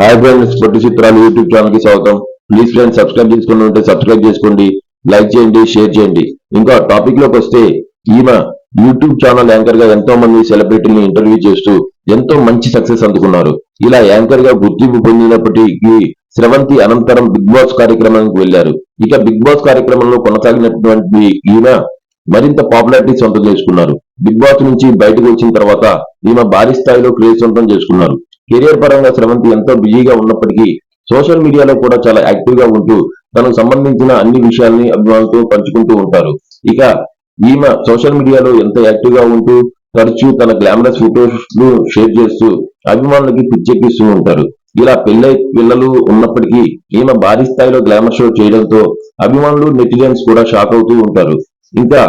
Hi friends పొట్టి చిత్రాలు YouTube ఛానల్కి స్వాగతం. ప్లీజ్ ఫ్రెండ్స్ సబ్స్క్రైబ్ చేసుకుని ఉంటే సబ్స్క్రైబ్ చేసుకోండి లైక్ చేయండి షేర్ చేయండి. ఇంకా టాపిక్లోకి వస్తే ఈమె యూట్యూబ్ ఛానల్ యాంకర్గా ఎంతో మంది సెలబ్రిటీని ఇంటర్వ్యూ చేస్తూ ఎంతో మంచి సక్సెస్ అందుకున్నారు. ఇలా యాంకర్గా గుర్తింపు పొందినప్పటికీ స్రవంతి అనంతరం బిగ్ బాస్ కార్యక్రమానికి వెళ్ళారు ఇక బిగ్ బాస్ కార్యక్రమంలో కొనసాగినటువంటి ఈమె మరింత పాపులారిటీ సొంతం చేసుకున్నారు. బిగ్ బాస్ నుంచి బయటకు వచ్చిన తర్వాత ఈమె భారీ స్థాయిలో క్రేజ్ సొంతం చేసుకున్నారు. కెరియర్ పరంగా స్రవంతి ఎంతో బిజీగా ఉన్నప్పటికీ సోషల్ మీడియాలో కూడా చాలా యాక్టివ్గా ఉంటూ తనకు సంబంధించిన అన్ని విషయాల్ని అభిమానులతో పంచుకుంటూ ఉంటారు. ఇక ఈమె సోషల్ మీడియాలో ఎంత యాక్టివ్గా ఉంటూ తరచూ తన గ్లామరస్ ఫొటోస్ను షేర్ చేస్తూ అభిమానులకి పిచ్చెక్కిస్తూ ఉంటారు. ఇలా పెళ్ళై పిల్లలు ఉన్నప్పటికీ ఈమె భారీ స్థాయిలో గ్లామర్ షో చేయడంతో అభిమానులు నెటిజన్స్ కూడా షాక్ అవుతూ ఉంటారు. ఇంకా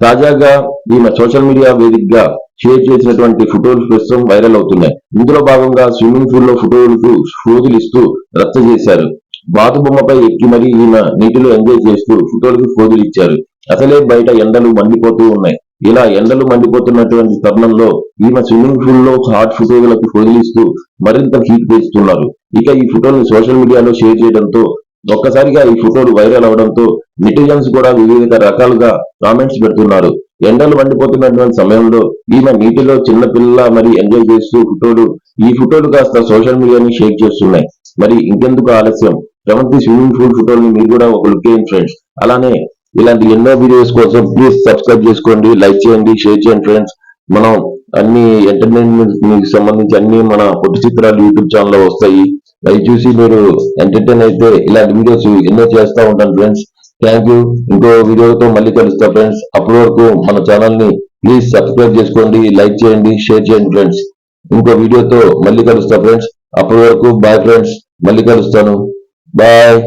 తాజాగా ఈమె సోషల్ మీడియా వేదికగా షేర్ చేసినటువంటి ఫోటోలు ప్రస్తుతం వైరల్ అవుతున్నాయి. ఇందులో భాగంగా స్విమ్మింగ్ పూల్లో ఫోటోలకు ఫోజులు ఇస్తూ రచ్చ చేశారు. బాతు బొమ్మపై ఎక్కి మరీ ఈమె నీటిలో ఎంజాయ్ చేస్తూ ఫోటోలకు ఫోజులు ఇచ్చారు అసలే బయట ఎండలు మండిపోతూ ఉన్నాయి. ఇలా ఎండలు మండిపోతున్నటువంటి తరుణంలో ఈమె స్విమ్మింగ్ పూల్లో హాట్ ఫోటోలకు ఫోజులిస్తూ మరింత హీట్ పెంచుతున్నారు ఇక ఈ ఫోటోలను సోషల్ మీడియాలో షేర్ చేయడంతో ఒక్కసారిగా ఈ ఫోటోలు వైరల్ అవడంతో నెటిజన్స్ కూడా వివిధ రకాలుగా కామెంట్స్ పెడుతున్నారు. ఎండలు మండిపోతున్నటువంటి సమయంలో ఈమె నీటిలో చిన్న పిల్ల మరి ఎంజాయ్ చేస్తూ ఫోటోలు ఈ ఫోటోలు కాస్త సోషల్ మీడియాని షేర్ చేస్తున్నాయి. మరి ఇంకెందుకు ఆలస్యం? రవంతి స్విమ్మింగ్ పూల్ ఫోటోలు మీరు కూడా ఒక లుక్ చేయండి ఫ్రెండ్స్. అలానే ఇలాంటి ఎన్నో వీడియోస్ కోసం ప్లీజ్ సబ్స్క్రైబ్ చేసుకోండి లైక్ చేయండి షేర్ చేయండి ఫ్రెండ్స్. మనం అన్ని ఎంటర్టైన్మెంట్ సంబంధించి అన్ని మన పొట్టి చిత్రాలు యూట్యూబ్ ఛానల్లో వస్తాయి. అవి చూసి మీరు ఎంటర్టైన్ అయితే ఇలాంటి వీడియోస్ ఎన్నో చేస్తా ఉంటాను ఫ్రెండ్స్ థ్యాంక్ యూ ఇంకో వీడియోతో మళ్ళీ కలుస్తా ఫ్రెండ్స్ అప్పటి వరకు మన ఛానల్ని ప్లీజ్ సబ్స్క్రైబ్ చేసుకోండి లైక్ చేయండి షేర్ చేయండి ఫ్రెండ్స్ ఇంకో వీడియోతో మళ్ళీ కలుస్తా ఫ్రెండ్స్ అప్పటి వరకు బాయ్ ఫ్రెండ్స్ మళ్ళీ కలుస్తాను. బాయ్